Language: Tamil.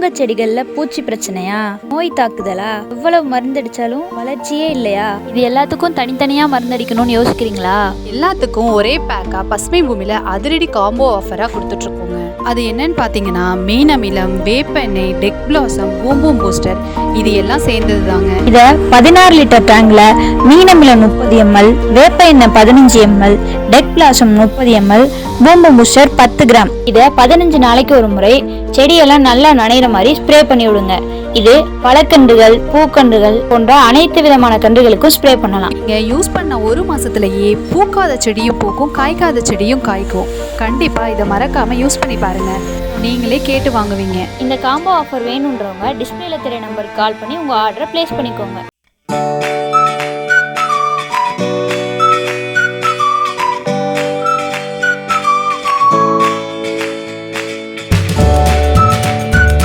உங்க செடிகள்ல பூச்சி பிரச்சனையா? நோய் தாக்குதலா? எவ்வளவு மருந்தடிச்சாலும் வளர்ச்சியே இல்லையா? இது எல்லாத்துக்கும் தனித்தனியா மருந்தடிக்கணும்னு யோசிக்கிறீங்களா? எல்லாத்துக்கும் ஒரே பேக்கா பசுமை பூமியில அதிரடி காம்போ ஆஃபரா கொடுத்துட்டு இருக்கோம். அது என்னன்னு பார்த்தீங்கன்னா மீன் அமிலம் வேப்ப எண்ணெய் டெக் பிளாசம் பூம்பூம் பூஸ்டர் இது எல்லாம் சேர்ந்தது தாங்க இதை பதினாறு லிட்டர் டேங்கில் மீனமிலம் முப்பது எம்எல் வேப்ப எண்ணெய் பதினஞ்சு எம்எல் டெக் பிளாசம் முப்பது எம்எல் பூம்பு பூஸ்டர் பத்து கிராம். இதை பதினஞ்சு நாளைக்கு ஒரு முறை செடியெல்லாம் நல்லா நனைகிற மாதிரி ஸ்ப்ரே பண்ணி விடுங்க இது பழக்கன்றுகள் பூக்கன்றுகள் போன்ற அனைத்து விதமான கன்றுகளுக்கும் ஸ்ப்ரே பண்ணலாம். நீங்க யூஸ் பண்ண ஒரு மாசத்துலயே பூக்காத செடியும் பூக்கும் காய்க்காத செடியும் காய்க்கும். கண்டிப்பா இதை மறக்காம யூஸ் பண்ணி பாருங்க. நீங்களே கேட்டு வாங்குவீங்க. இந்த காம்போ ஆஃபர் வேணுன்றவங்க டிஸ்பிளேல தெரிய நம்பருக்கு கால் பண்ணி உங்க ஆர்டரை பிளேஸ் பண்ணிக்கோங்க.